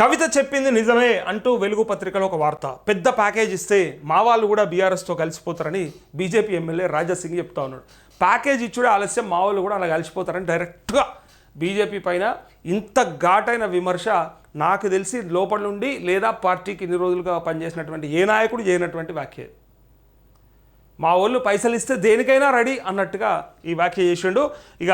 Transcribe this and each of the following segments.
కవిత చెప్పింది నిజమే అంటూ వెలుగు పత్రికలో ఒక వార్త. పెద్ద ప్యాకేజ్ ఇస్తే మా వాళ్ళు కూడా బీఆర్ఎస్తో కలిసిపోతారని బీజేపీ ఎమ్మెల్యే రాజాసింగ్ చెప్తా ఉన్నాడు. ప్యాకేజ్ ఇచ్చుడే ఆలస్యం మా వాళ్ళు కూడా అలా కలిసిపోతారని డైరెక్ట్గా బీజేపీ పైన ఇంత ఘాటైన విమర్శ నాకు తెలిసి లోపల నుండి లేదా పార్టీకి ఇన్ని రోజులుగా పనిచేసినటువంటి ఏ నాయకుడు చేయనటువంటి వ్యాఖ్య. మా వాళ్ళు పైసలు ఇస్తే దేనికైనా రెడీ అన్నట్టుగా ఈ వ్యాఖ్య చేసిండు. ఇక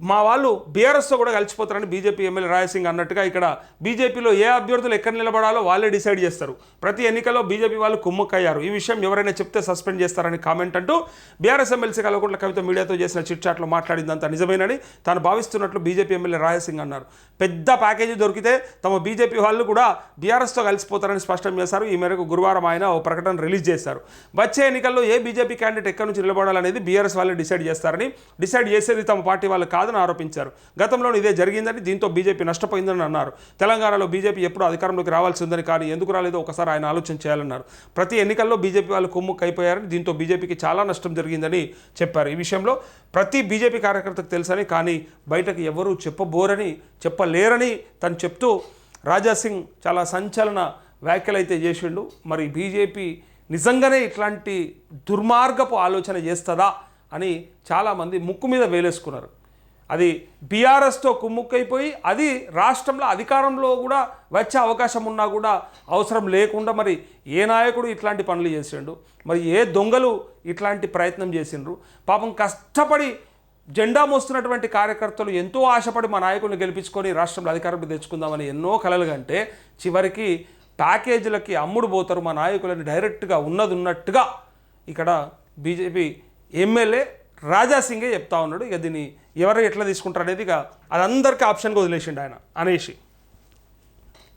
మా వాళ్ళు బీఆర్ఎస్తో కూడా కలిసిపోతారని బీజేపీ ఎమ్మెల్యే రాయసింగ్ అన్నట్టుగా ఇక్కడ బీజేపీలో ఏ అభ్యర్థులు ఎక్కడ నిలబడాలో వాళ్ళే డిసైడ్ చేస్తారు. ప్రతి ఎన్నికల్లో బీజేపీ వాళ్ళు కుమ్ముక్కయ్యారు. ఈ విషయం ఎవరైనా చెప్తే సస్పెండ్ చేస్తారని కామెంట్ అంటూ బీఆర్ఎస్ ఎమ్మెల్సీ కలవకుంట్ల కవిత మీడియాతో చేసిన చిట్ మాట్లాడింది మాట్లాడిందంతా నిజమేనని తాను భావిస్తున్నట్లు బీజేపీ ఎమ్మెల్యే రాయసింగ్ అన్నారు. పెద్ద ప్యాకేజీ దొరికితే తమ బీజేపీ వాళ్ళు కూడా బీఆర్ఎస్తో కలిసిపోతారని స్పష్టం చేశారు. ఈ మేరకు గురువారం ఆయన ఓ ప్రకటన రిలీజ్ చేశారు. వచ్చే ఎన్నికల్లో ఏ బీజేపీ క్యాండిడేట్ ఎక్కడి నుంచి నిలబడాలనేది బీఆర్ఎస్ వాళ్ళే డిసైడ్ చేస్తారని డిసైడ్ చేసేది తమ పార్టీ వాళ్ళు కాదని ఆరోపించారు. గతంలోనూ ఇదే జరిగిందని దీంతో బీజేపీ నష్టపోయిందని అన్నారు. తెలంగాణలో బీజేపీ ఎప్పుడు అధికారంలోకి రావాల్సి ఉందని కానీ ఎందుకు రాలేదో ఒకసారి ఆయన ఆలోచన చేయాలన్నారు. ప్రతి ఎన్నికల్లో బీజేపీ వాళ్ళు కుమ్ముక్ అయిపోయారని దీంతో బీజేపీకి చాలా నష్టం జరిగిందని చెప్పారు. ఈ విషయంలో ప్రతి బీజేపీ కార్యకర్తకు తెలుసని కానీ బయటకు ఎవరూ చెప్పబోరని చెప్పలేరని తను చెప్తూ రాజాసింగ్ చాలా సంచలన వ్యాఖ్యలు అయితే చేసిండు. మరి బీజేపీ నిజంగానే ఇట్లాంటి దుర్మార్గపు ఆలోచన చేస్తుందా అని చాలామంది ముక్కు మీద వేలేసుకున్నారు. అది బీఆర్ఎస్తో కుమ్ముక్కైపోయి అది రాష్ట్రంలో అధికారంలో కూడా వచ్చే అవకాశం ఉన్నా కూడా అవసరం లేకుండా మరి ఏ నాయకుడు ఇట్లాంటి పనులు చేసిండు? మరి ఏ దొంగలు ఇట్లాంటి ప్రయత్నం చేసిండ్రు? పాపం కష్టపడి జెండా మోస్తున్నటువంటి కార్యకర్తలు ఎంతో ఆశపడి మా నాయకుల్ని గెలిపించుకొని రాష్ట్రంలో అధికారంలో తెచ్చుకుందామని ఎన్నో కలలు కంటే చివరికి ప్యాకేజీలకి అమ్ముడు పోతారు మా నాయకులని డైరెక్ట్గా ఉన్నది ఉన్నట్టుగా ఇక్కడ బీజేపీ ఎమ్మెల్యే రాజాసింగే చెప్తా ఉన్నాడు. ఇక దీన్ని ఎవరు ఎట్లా తీసుకుంటారు అనేది ఇక అది అందరికీ ఆప్షన్గా వదిలేసిండు ఆయన అనేసి